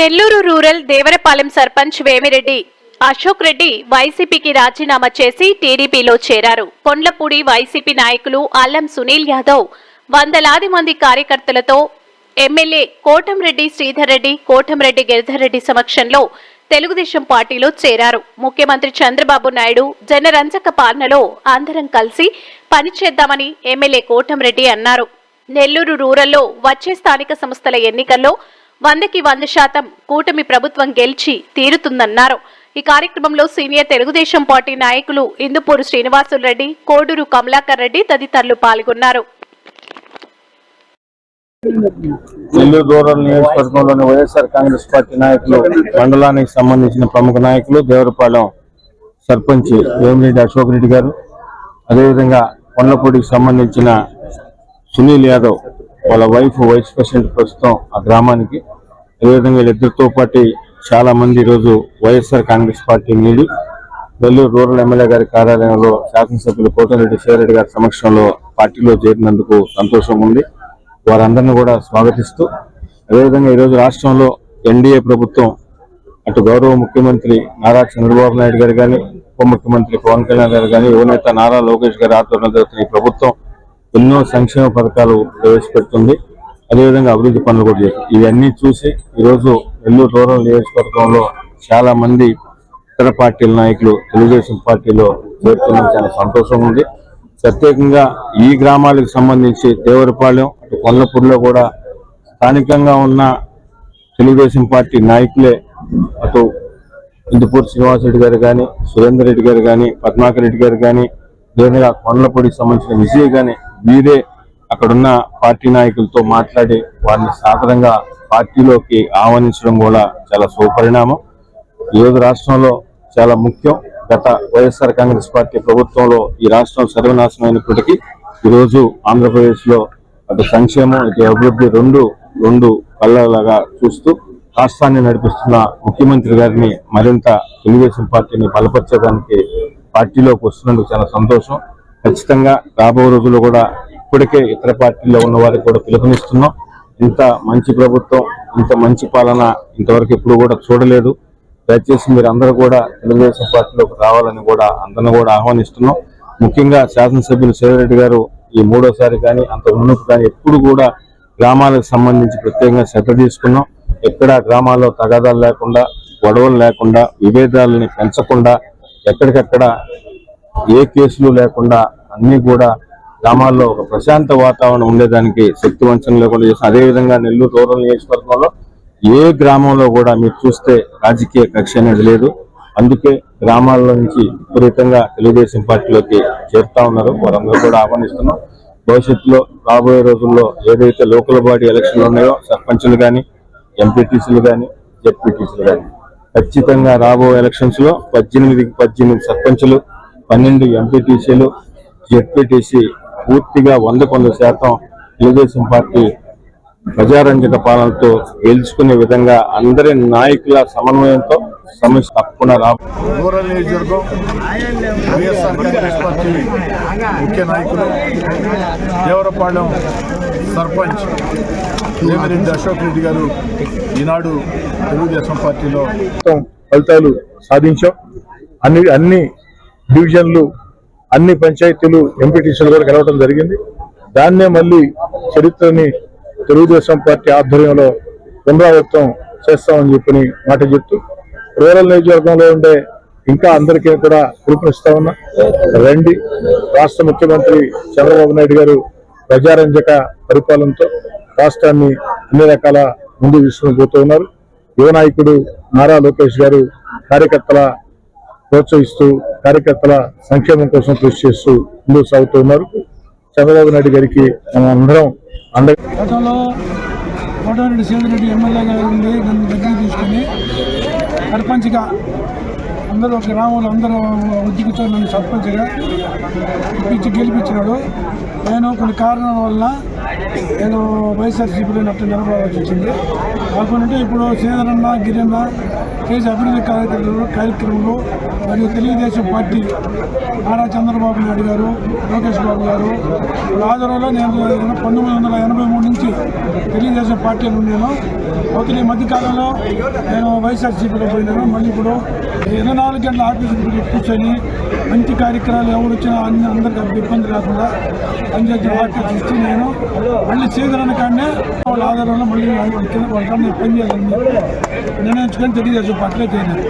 Nellore rural Devarapalem sarpanch Vemireddy Ashok Reddy వైసీపీకి రాజీనామా చేసి టీడీపీలో చేరారు. కొండ్లపూడి వైసీపీ నాయకులు అల్లం సునీల్ యాదవ్ వందలాది మంది కార్యకర్తలతో ఎమ్మెల్యే కోటంరెడ్డి శ్రీధర్ రెడ్డి కోటంరెడ్డి గిరిధర్ రెడ్డి సమక్షంలో తెలుగుదేశం పార్టీలో చేరారు. ముఖ్యమంత్రి చంద్రబాబు నాయుడు జనరంజక పాలనలో అందరం కలిసి పనిచేద్దామని ఎమ్మెల్యే కోటంరెడ్డి అన్నారు. నెల్లూరు రూరల్లో వచ్చే స్థానిక సంస్థల ఎన్నికల్లో వందకి వంద శాతం కూటమి ప్రభుత్వం గెలిచి తీరుతుందన్నారు. ఈ కార్యక్రమంలో సీనియర్ తెలుగుదేశం పార్టీ నాయకులు ఇందుపూరు శ్రీనివాసులు రెడ్డి కోడూరు కమలాకర్ రెడ్డి తదితరులు పాల్గొన్నారు. నెల్లూరు రూరల్ నియోజకవర్గంలోని వైఎస్ఆర్ కాంగ్రెస్ పార్టీ నాయకులు మండలానికి సంబంధించిన ప్రముఖ నాయకులు దేవరపాలెం సర్పంచ్ వేమిరెడ్డి అశోక్ రెడ్డి గారు అదేవిధంగా కొండపూడికి సంబంధించిన సునీల్ యాదవ్ వాళ్ళ వైఫ్ వైస్ ప్రెసిడెంట్ ప్రస్తుతం ఆ గ్రామానికి. అదేవిధంగా వీళ్ళిద్దరితో పాటు చాలా మంది ఈరోజు వైఎస్ఆర్ కాంగ్రెస్ పార్టీ నీడి నెల్లూరు రూరల్ ఎమ్మెల్యే గారి కార్యాలయంలో శాసనసభ్యులు కోటరెడ్డి శివరెడ్డి గారి సమక్షంలో పార్టీలో చేరినందుకు సంతోషం ఉంది. వారందరినీ కూడా స్వాగతిస్తూ అదేవిధంగా ఈరోజు రాష్ట్రంలో ఎన్డీఏ ప్రభుత్వం అటు గౌరవ ముఖ్యమంత్రి నారా చంద్రబాబు నాయుడు గారు కానీ ఉప ముఖ్యమంత్రి పవన్ కళ్యాణ్ గారు కానీ యువనేత నారా లోకేష్ గారి ఆధ్వర్యంలో జరుగుతున్న ఈ ప్రభుత్వం ఎన్నో సంక్షేమ పథకాలు ప్రవేశపెడుతుంది. అదేవిధంగా అభివృద్ధి పనులు కూడా చేస్తుంది. ఇవన్నీ చూసి ఈరోజు నెల్లూరు రూరల్ నియోజకవర్గంలో చాలా మంది ఇతర పార్టీల నాయకులు తెలుగుదేశం పార్టీలో చేరుతున్న చాలా సంతోషం ఉంది. ప్రత్యేకంగా ఈ గ్రామాలకు సంబంధించి దేవరపాలెం అటు కొల్లపూర్లో కూడా స్థానికంగా ఉన్న తెలుగుదేశం పార్టీ నాయకులే అటు ఇందుపూర్ శ్రీనివాసరెడ్డి గారు కానీ సురేందర్ రెడ్డి గారు కానీ పద్మాకర్ రెడ్డి గారు కానీ అదేవిధంగా కొండలపూడికి సంబంధించిన విజయ్ కానీ వీరే అక్కడున్న పార్టీ నాయకులతో మాట్లాడి వారిని సాధారణంగా పార్టీలోకి ఆహ్వానించడం కూడా చాలా సుపరిణామం ఈరోజు రాష్ట్రంలో చాలా ముఖ్యం. గత వైఎస్ఆర్ కాంగ్రెస్ పార్టీ ప్రభుత్వంలో ఈ రాష్ట్రం సర్వనాశనమైనప్పటికీ ఈరోజు ఆంధ్రప్రదేశ్లో అటు సంక్షేమం ఇటు అభివృద్ధి రెండు రెండు కళ్ళలాగా చూస్తూ రాష్ట్రాన్ని నడిపిస్తున్న ముఖ్యమంత్రి గారిని మరింత తెలుగుదేశం పార్టీని బలపరచడానికి పార్టీలోకి వస్తున్నందుకు చాలా సంతోషం. ఖచ్చితంగా రాబో రోజుల్లో కూడా ఇప్పటికే ఇతర పార్టీల్లో ఉన్న వారికి కూడా పిలుపునిస్తున్నాం. ఇంత మంచి ప్రభుత్వం ఇంత మంచి పాలన ఇంతవరకు ఎప్పుడు కూడా చూడలేదు. దయచేసి మీరు అందరూ కూడా తెలుగుదేశం పార్టీలోకి రావాలని కూడా అందరిని కూడా ఆహ్వానిస్తున్నాం. ముఖ్యంగా శాసనసభ్యులు శివరెడ్డి గారు ఈ మూడోసారి కానీ అంత మునుపు కానీ ఎప్పుడు కూడా గ్రామాలకు సంబంధించి ప్రత్యేకంగా శ్రద్ధ తీసుకున్నాం. ఎక్కడ గ్రామాల్లో తగాదాలు లేకుండా గొడవలు లేకుండా విభేదాలని పెంచకుండా ఎక్కడికక్కడ ఏ కేసులు లేకుండా అన్ని కూడా గ్రామాల్లో ఒక ప్రశాంత వాతావరణం ఉండేదానికి శక్తి వంచన లేకుండా చేసిన. అదేవిధంగా నెల్లూరు రూరల్ నియోజకవర్గంలో ఏ గ్రామంలో కూడా మీరు చూస్తే రాజకీయ కక్ష అనేది లేదు. అందుకే గ్రామాల్లో నుంచి విపరీతంగా తెలుగుదేశం పార్టీలోకి చేరుతా ఉన్నారు. వారందరూ కూడా ఆహ్వానిస్తున్నాం. భవిష్యత్తులో రాబోయే రోజుల్లో ఏదైతే లోకల్ బాడీ ఎలక్షన్లు ఉన్నాయో సర్పంచులు కానీ ఎంపీటీసీలు కానీ జెడ్పీటీసీలు కానీ ఖచ్చితంగా రాబోయే ఎలక్షన్స్లో పద్దెనిమిదికి పద్దెనిమిది సర్పంచులు పన్నెండు ఎంపీటీసీలు జెడ్పీటీసీ పూర్తిగా వందకు వంద శాతం తెలుగుదేశం పార్టీ ప్రజారంజక పాలనతో గెలుచుకునే విధంగా అందరి నాయకుల సమన్వయంతో సమస్య తప్పకుండా రా రూరల్ నియోజకవర్గం వైఎస్ఆర్ కాంగ్రెస్ పార్టీ ముఖ్య నాయకులు దేవరపాలెం సర్పంచ్ దేవిరెడ్డి అశోక్ రెడ్డి గారు ఈనాడు తెలుగుదేశం పార్టీలో ఫలితాలు సాధించాం. అన్ని అన్ని డివిజన్లు అన్ని పంచాయతీలు ఎంపీటీసీలు కూడా గెలవడం జరిగింది. దాన్నే మళ్ళీ చరిత్రని తెలుగుదేశం పార్టీ ఆధ్వర్యంలో పునరావృతం చేస్తామని చెప్పి మాట చెప్తూ రూరల్ నియోజకవర్గంలో ఉండే ఇంకా అందరికీ కూడా పిలుపునిస్తా ఉన్నా. రండి. రాష్ట్ర ముఖ్యమంత్రి చంద్రబాబు నాయుడు గారు ప్రజారంజక పరిపాలనతో రాష్ట్రాన్ని అన్ని రకాల ముందు తీసుకుని పోతూ ఉన్నారు. యువ నాయకుడు నారా లోకేష్ గారు కార్యకర్తల ప్రోత్సహిస్తూ కార్యకర్తల సంక్షేమం కోసం కృషి చేస్తూ ముందుకు సాగుతూ ఉన్నారు. చంద్రబాబు నాయుడు గారికి మనం అందరం అండ గతంలో కోటారెడ్డి సేవిరెడ్డి ఎమ్మెల్యే గారు ఉండి నన్ను దగ్గర తీసుకుని సర్పంచ్గా అందరూ ఒక గ్రామంలో అందరూ ఉద్దికితో నన్ను సర్పంచ్గా ఇప్పించి గెలిపించినాడు. నేను కొన్ని కారణాల వల్ల నేను వైఎస్ఆర్సీపీలో నట్టు నిలబడాల్సి వచ్చింది. కాకుండా ఇప్పుడు శ్రీధరన్న గిరన్న చేసే అభివృద్ధి కార్యక్రమంలో కార్యక్రమంలో మరియు తెలుగుదేశం పార్టీ నారా చంద్రబాబు నాయుడు గారు లోకేష్ బాబు గారు వాళ్ళ ఆధ్వర్యంలో నేను పంతొమ్మిది వందల ఎనభై మూడు నుంచి తెలుగుదేశం పార్టీలో ఉన్నాను. అవతల ఈ మధ్యకాలంలో నేను వైఎస్ఆర్సీపీలో పోయినాను. మళ్ళీ ఇప్పుడు ఇరవై నాలుగు గంటల ఆఫీసు కూర్చొని మంచి కార్యక్రమాలు ఎవరు వచ్చినా అన్ని అందరికీ ఇబ్బంది లేకుండా పనిచేసిన ఆఫీస్ చూసి నేను. మళ్ళీ సీజన్ కానీ వాళ్ళ ఆధారంలో మళ్ళీ వాళ్ళ పనిచేయాలని నిర్ణయించుకొని తెలుగుదేశం పార్టీలో చేరాను